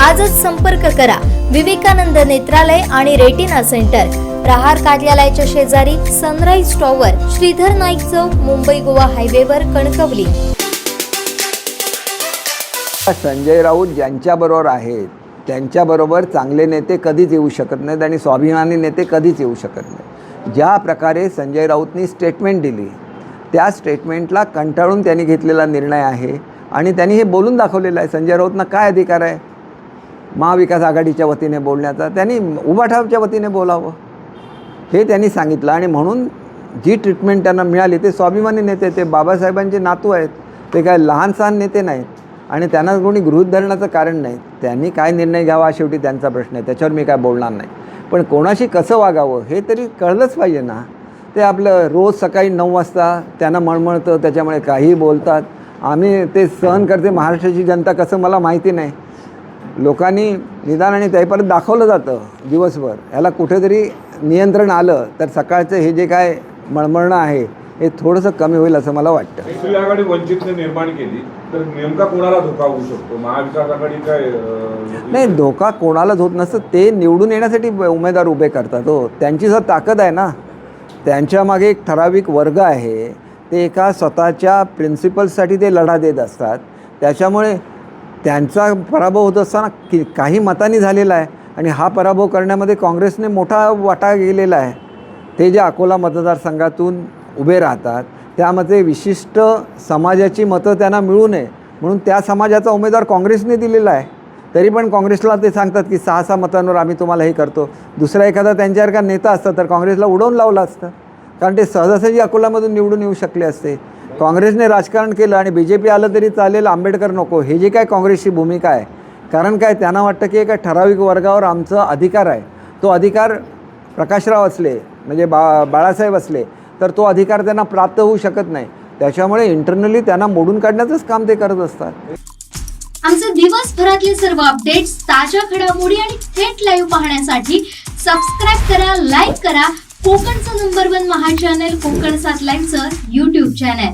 आजच संपर्क करा. विवेकानंद नेत्रालय आणि रेटिना सेंटर. प्रहार कार्यालयाच्या शेजारी सनराईज टॉवर श्रीधर नाईक चौक मुंबई गोवा हायवेवर कणकवली. संजय राऊत ज्यांच्याबरोबर आहेत त्यांच्याबरोबर चांगले नेते कधीच येऊ शकत नाहीत आणि स्वाभिमानी नेते कधीच येऊ शकत नाहीत. ज्या प्रकारे संजय राऊतनी स्टेटमेंट दिली त्या स्टेटमेंटला कंटाळून त्यांनी घेतलेला निर्णय आहे आणि त्यांनी हे बोलून दाखवलेलं आहे. संजय राऊतना काय अधिकार आहे? महाविकास आघाडीच्या वतीने बोलण्याचा त्यांनी उभाठावच्या वतीने बोलावं. हे त्यांनी सांगितलं आणि म्हणून जी ट्रीटमेंट त्यांना मिळाली ते स्वाभिमानी नेते ते बाबासाहेबांचे नातू आहेत ते काय लहान सहान नेते नाहीत आणि त्यांना कोणी गृहित धरण्याचं कारण नाही. त्यांनी काय निर्णय घ्यावा शेवटी त्यांचा प्रश्न आहे त्याच्यावर मी काय बोलणार नाही. पण कोणाशी कसं वागावं हे तरी कळलंच पाहिजे ना. ते आपलं रोज सकाळी नऊ वाजता त्यांना मळमळतं त्याच्यामुळे काही बोलतात. आम्ही ते सहन करते महाराष्ट्राची जनता कसं मला माहिती नाही. लोकांनी निदान आणि त्यापर्यंत दाखवलं जातं दिवसभर. ह्याला कुठेतरी नियंत्रण आलं तर सकाळचं हे जे काय मळमळणं आहे हे थोडंसं कमी होईल असं मला वाटतं. दुसरी आघाडी वंचितने निर्माण केली तर नेमका कोणाला धोका होऊ शकतो? महाविकास आघाडी काय नाही धोका कोणालाच होत नसतं. ते निवडून येण्यासाठी उमेदवार उभे करतात हो. त्यांची जर ताकद आहे ना. त्यांच्या मागे एक ठराविक वर्ग आहे. ते एका स्वतःच्या प्रिन्सिपल्ससाठी ते लढा देत असतात. त्याच्यामुळे त्यांचा पराभव होत असताना कि काही मतांनी झालेला आहे आणि हा पराभव करण्यामध्ये काँग्रेसने मोठा वाटा गेलेला आहे. ते जे अकोला मतदारसंघातून उभे राहतात त्यामध्ये विशिष्ट समाजाची मतं त्यांना मिळू नये म्हणून त्या समाजाचा उमेदवार काँग्रेसने दिलेला आहे. तरी पण काँग्रेसला ते सांगतात की सहा सहा मतांवर आम्ही तुम्हाला हे करतो. दुसरा एखादा त्यांच्यासारखा नेता असता तर काँग्रेसला उडवून लावलं असतं. कारण ते सहजासहजी अकोलामधून निवडून येऊ शकले असते. काँग्रेसने राजकारण केलं आणि बी जे पी आलं तरी चालेल आंबेडकर नको. हे जे काय काँग्रेसची भूमिका आहे कारण काय त्यांना वाटतं की एका ठराविक वर्गावर आमचा अधिकार आहे. तो अधिकार प्रकाशराव असले म्हणजे बा बाळासाहेब असले तर तो अधिकार त्यांना प्राप्त होऊ शकत नाही. त्याच्यामुळे इंटरनली त्यांना मोडून काढण्याचंच काम ते करत असतात. आमचे दिवसभरातले सर्व अपडेट्स ताज्या घडामोडी आणि थेट लाईव्ह पाहण्यासाठी सबस्क्राईब करा लाईक करा. कोकणचं number one Maha channel Konkan सात लाईव्हचं युट्यूब चॅनल